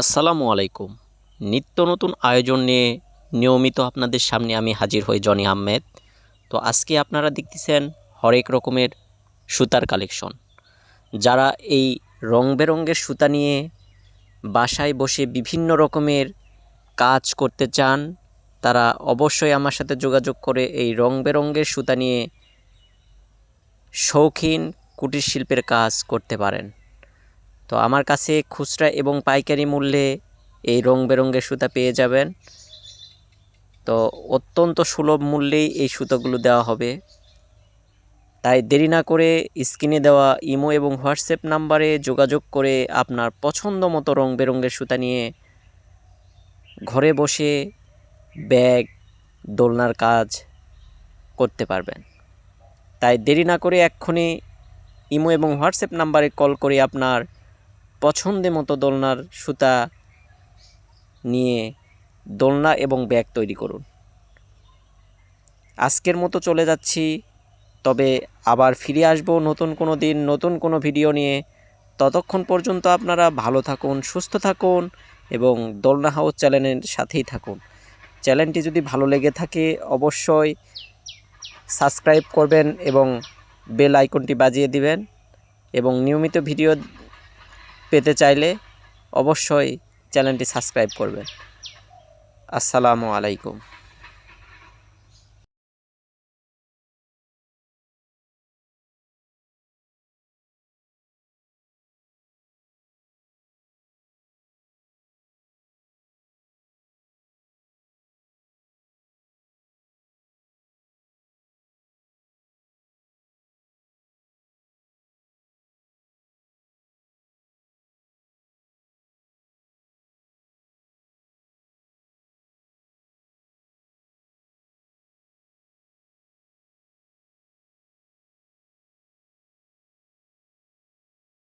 আসসালামু আলাইকুম। নিত্য নতুন আয়োজন নিয়ে নিয়মিত আপনাদের সামনে আমি হাজির হই জনি আহমেদ। তো আজকে আপনারা দেখতেছেন হরেক রকমের সুতার কালেকশন। যারা এই রং বেরঙের সুতা নিয়ে বাসায় বসে বিভিন্ন রকমের কাজ করতে চান, তারা অবশ্যই আমার সাথে যোগাযোগ করে এই রং বেরঙের সুতা নিয়ে শৌখিন কুটির শিল্পের কাজ করতে পারেন। তো আমার কাছে খুচরা এবং পাইকারি মূল্যে এই রং বেরঙের সুতা পেয়ে যাবেন। তো অত্যন্ত সুলভ মূল্যেই এই সুতোগুলো দেওয়া হবে। তাই দেরি না করে স্ক্রিনে দেওয়া ইমো এবং হোয়াটসঅ্যাপ নাম্বারে যোগাযোগ করে আপনার পছন্দ মতো রং বেরঙের সুতা নিয়ে ঘরে বসে ব্যাগ, দোলনার কাজ করতে পারবেন। তাই দেরি না করে এক্ষুনি ইমো এবং হোয়াটসঅ্যাপ নাম্বারে কল করে আপনার পছন্দের মতো দোলনার সুতা নিয়ে দোলনা এবং ব্যাগ তৈরি করুন। আজকের মতো চলে যাচ্ছি, তবে আবার ফিরে আসব নতুন কোনো দিন, নতুন কোনো ভিডিও নিয়ে। ততক্ষণ পর্যন্ত আপনারা ভালো থাকুন, সুস্থ থাকুন এবং দোলনা হাউস চ্যানেলের সাথেই থাকুন। চ্যানেলটি যদি ভালো লেগে থাকে, অবশ্যই সাবস্ক্রাইব করবেন এবং বেল আইকনটি বাজিয়ে দিবেন এবং নিয়মিত ভিডিও পেতে চাইলে অবশ্যই চ্যানেলটি সাবস্ক্রাইব করবেন। আসসালামু আলাইকুম।